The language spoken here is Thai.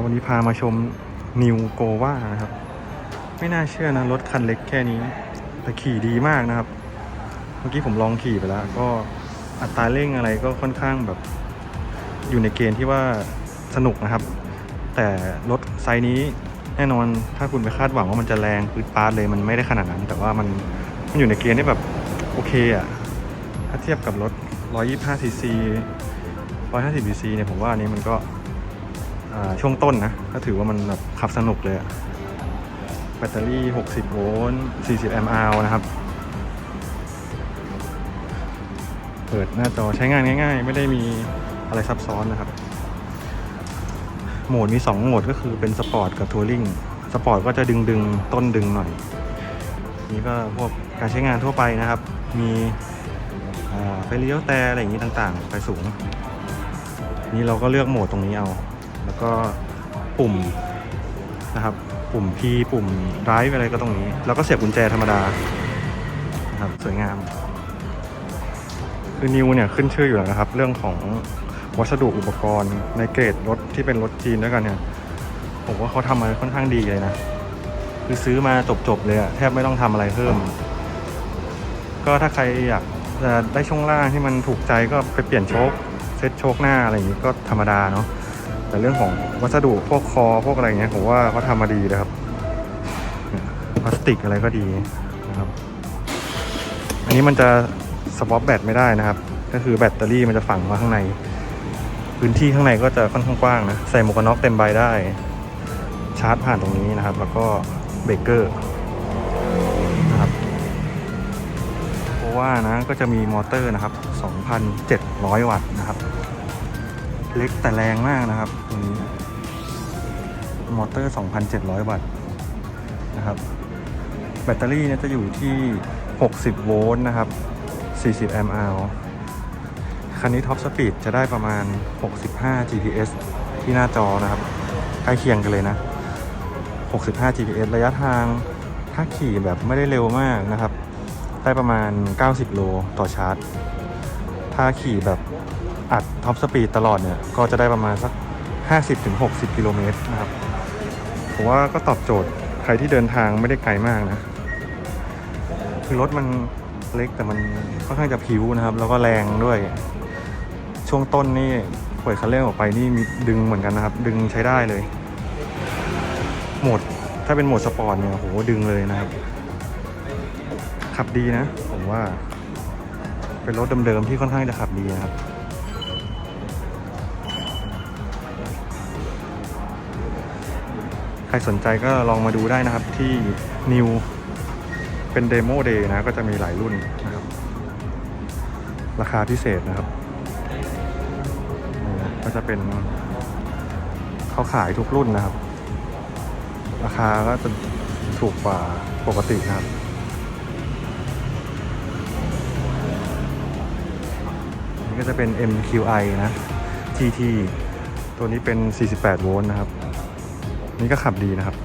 วันนี้พามาชมนิวโกวานะครับ ไม่น่าเชื่อนะ รถคันเล็กแค่นี้ แต่ขี่ดีมากนะครับ เมื่อกี้ผมลองขี่ไปแล้ว ก็อัตราเร่งอะไรก็ค่อนข้างแบบอยู่ในเกณฑ์ที่ว่าสนุกนะครับ แต่รถไซส์นี้แน่นอนถ้าคุณไปคาดหวังว่ามันจะแรงปืดปาดเลยมันไม่ได้ขนาดนั้น แต่ว่ามันมันอยู่ในเกณฑ์ที่แบบโอเคอะถ้าเทียบกับรถ 125 cc 150 cc เนี่ยผมว่าอันนี้มันก็ ช่วงต้นนะ ก็ถือว่ามันแบบขับสนุกเลยอะแบตเตอรี่ 60 โวลต์ 40 แอมป์อนะครับ เปิดหน้าจอใช้งานง่ายๆ ไม่ได้มีอะไรซับซ้อนนะครับ โหมดมี 2 โหมดก็คือเป็นสปอร์ตกับทัวริงสปอร์ตก็จะดึงดึงต้นดึงหน่อย นี่ก็พวกการใช้งานทั่วไปนะครับ มีไฟเลี้ยวแต่อะไรอย่างนี้ต่างๆไฟสูง นี่เราก็เลือกโหมดตรงนี้เอา แล้วก็ปุ่มนะครับ ปุ่ม P ปุ่ม drive อะไรก็ตรงนี้ แล้วก็เสียบกุญแจธรรมดานะครับสวยงาม คือนิวเนี่ยขึ้นชื่ออยู่แล้วนะครับ เรื่องของวัสดุอุปกรณ์ในเกรดรถที่เป็นรถจีนด้วยกันเนี่ย ผมว่าเขาทำมาค่อนข้างดีเลยนะคือซื้อมาจบๆเลยอะแทบไม่ต้องทำอะไรเพิ่ม ก็ถ้าใครอยากจะได้ช่วงล่างที่มันถูกใจก็ไปเปลี่ยนโชคเซ็ตโชคหน้าอะไรอย่างนี้ก็ธรรมดาเนาะ แต่เรื่องของวัสดุพวกคอพวกอะไรเงี้ยผมว่าเขาทำมาดีเลยครับพลาสติกอะไรก็ดีนะครับ อันนี้มันจะสวอปแบตไม่ได้นะครับ ก็คือแบตเตอรี่มันจะฝังมาข้างใน พื้นที่ข้างในก็จะค่อนข้างกว้างนะใส่หมวกกันน็อกเต็มใบได้ ชาร์จผ่านตรงนี้นะครับ แล้วก็เบรกเกอร์นะครับเพราะว่านะก็จะมีมอเตอร์นะครับ 2,700 วัตต์นะครับ เล็กแต่แรงมากนะครับตรงนี้มอเตอร์ 2,700 วัตต์นะครับ แบตเตอรี่เนี่ยจะอยู่ที่ 60 โวลต์นะครับ 40 แอมป์อาวคันนี้ท็อปสปีดจะได้ประมาณ 65 GPS ที่หน้าจอนะครับ ใกล้เคียงกันเลยนะ 65 GPS ระยะทางถ้าขี่แบบไม่ได้เร็วมากนะครับ ได้ประมาณ 90 โลต่อชาร์จ ถ้าขี่แบบ อัดท็อปสปีดตลอดเนี่ย ก็จะได้ประมาณสัก 50-60 กิโลเมตรนะครับ ผมว่าก็ตอบโจทย์ใครที่เดินทางไม่ได้ไกลมากนะ คือรถมันเล็กแต่มันค่อนข้างจะผิวนะครับ แล้วก็แรงด้วย ช่วงต้นนี่ปล่อยคันเร่งออกไปนี่มีดึงเหมือนกันนะครับ ดึงใช้ได้เลย โหมดถ้าเป็นโหมดสปอร์ตเนี่ยโหดึงเลยนะครับ ขับดีนะ ผมว่า เป็นรถเดิมๆที่ค่อนข้างจะขับดีนะครับ ครสนใจก็ลองมาดูได้นะครับที่ New เป็นเดโมเดย์นะก็จะมีหลายรุ่นนะครับ ราคาพิเศษนะครับนี่นะก็จะเป็นเขาขายทุกรุ่นนะครับ ราคาก็จะถูกกว่าปกตินะครับนี่ก็จะเป็น MQI นะ GT ตัวนี้เป็น 48 โวลต์นะครับ นี่ก็ขับดีนะครับ